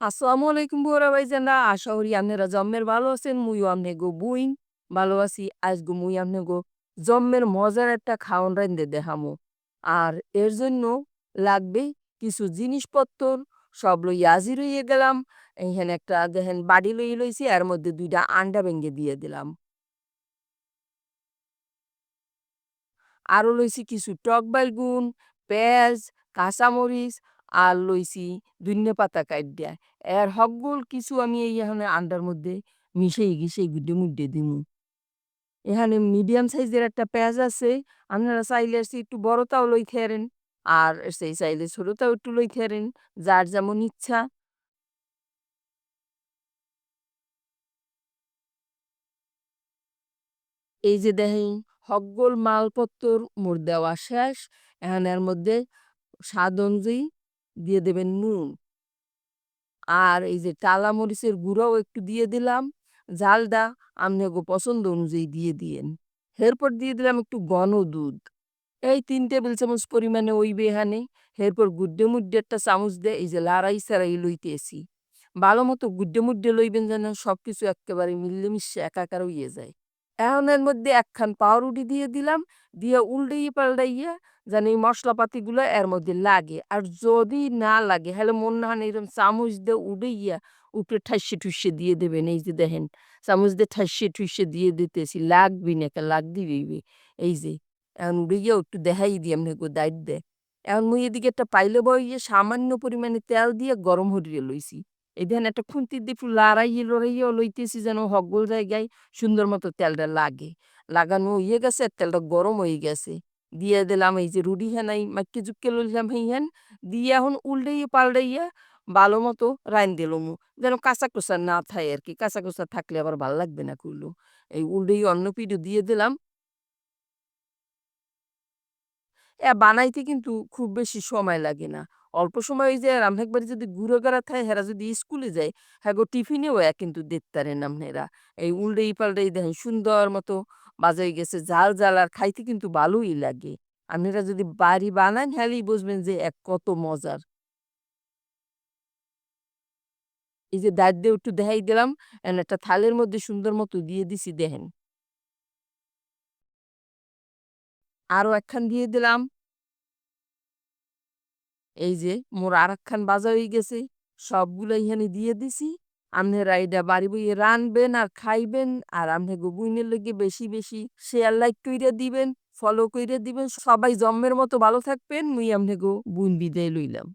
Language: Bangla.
আসসালামু আলাইকুম বুয়ারা ভাইজানরা। আশা করি আপনারা জম্মের ভালো আছেন, মুইও গো বুইন ভালো আছি আজকে মুই আপনাকে জম্মের মজার একটা খাওয়ান রান্ধে দেখামো। আর এর জন্য লাগবে কিছু জিনিসপত্র সব লই হাজির রইয়ে গেলাম, এইখানে একটা দেখেন বাড়ি লই লইছি এর মধ্যে দুইটা আন্ডা ভেঙে দিয়ে দিলাম। আরও লইছি কিছু টক বাইগুন পেঁয়াজ, কাঁচামরিচ আর লইছি ধনিয়া পাতা কাইট্যা এর হকগুল কিছু আমি এই এখানে আন্ডার মধ্যে মিশাই গেছি গুড্ডে মুড্ডে দিমু। এখানে মিডিয়াম সাইজের একটা পেঁয়াজ আছে, আপনারা চাইলে একটু বড়টাও লই খেরেন আর সেই চাইলে ছোটটাও একটু লই খেরেন যার যেমন ইচ্ছা। এই যে দেখেন, হকগোল মালপত্তর মোর দেওয়া শেষ, এখন এর মধ্যে স্বাদ অনুযায়ী দিয়ে দেবেন নুন। আর এই যে টালা মরিচের গুঁড়াও একটু দিয়ে দিলাম। ঝালটা আপনাকে পছন্দ অনুযায়ী দিয়ে দিয়েন। এরপর দিয়ে দিলাম একটু ঘন দুধ। এই তিন টেবিল চামচ পরিমাণে ওই বেহানে এরপর গুড্ডে মুড্ডে একটা চামচ দিয়ে এই যে লাড়াই সারাই লইতেছি। ভালো মতো গুড্ডে মুড্ডে লইবেন যেন সব কিছু একেবারে মিলেমিশে একাকার হইয়ে যায়। এখন এর মধ্যে একখান পাউরুটি দিয়ে দিলাম, দিয়ে উল্টাইয়ে পাল্টাইয়ে এই মশলাপাতিগুলো এর মধ্যে লাগে। আর যদি না লাগে হলে মন হয় এরকম চামচ দিয়ে উড়াইয়া উপরে ঠাসে ঠুসে দিয়ে দেবেন। এই যে দেখেন, চামচ দিয়ে ঠাসে ঠুসে দিয়ে দিতেছি, লাগবি না কে লাগ দিবি এই যে এখন উড়াইয়াও একটু দেখাই দিই করে দায়িত্ব দেয় এখন মুই এদিকে একটা পাইলে বইয়ে সামান্য পরিমাণে তেল দিয়ে গরম হরিয়ে লইছি। এই দেখেন একটা খুন্তি দিয়ে একটু লড়াইয়ে লড়াইয়েও লইতেছি যেন হকগোল জায়গায় সুন্দর মতো তেলটা লাগে। লাগানো হয়ে গেছে আর তেলটা গরম হয়ে গেছে। দিয়ে দিলাম এই যে রুটি হেনাই মাইকে জুক্কে লইলাম হেন দিয়ে এখন উল্টাইয়ে পাল্টাইয়া ভালো মতো রাইন দিলাম যেন কাঁচা কোচা না থাকে আর কি কাঁচা কোচা থাকলে আবার ভালো লাগবে না কুলো এই উল্টেই অন্য পিঠু দিয়ে দিলাম। এ বানাইতে কিন্তু খুব বেশি সময় লাগে না। অল্প সময় ওই যে রামহেক বাড়ি যদি ঘুরে গড়া থাকে হেরা যদি স্কুলে যায় হ্যাঁ গো, টিফিনেও কিন্তু দেখতারেন আপনারা এই উল্টেই পাল্টেই দেখেন সুন্দর মতো বাজাই গেছে জাল জাল আর খাইতে কিন্তু ভালোই লাগে। আপনারা যদি বাড়ি বানান হ্যালেই বুঝবেন যে এক কত মজার। এই যে দাঁত দিয়ে একটু দেখাই দিলাম একটা থালের মধ্যে সুন্দর মতো দিয়ে দিছি, দেখেন। আরও একখান দিয়ে দিলাম। এই যে মোর আরেকখান বাজা হয়ে গেছে সবগুলো এখানে দিয়ে দিছি। আপনারা রাইডা বাড়ি বইয়ে রানবেন আর খাইবেন আর আপনাকে বুইনের লেগে বেশি বেশি শেয়ার লাইক কইরে দিবেন ফলো কইরে দিবেন। সবাই জম্মের মতো ভালো থাকবেন, মুই আপনাকে বুন বিদায় লইলাম।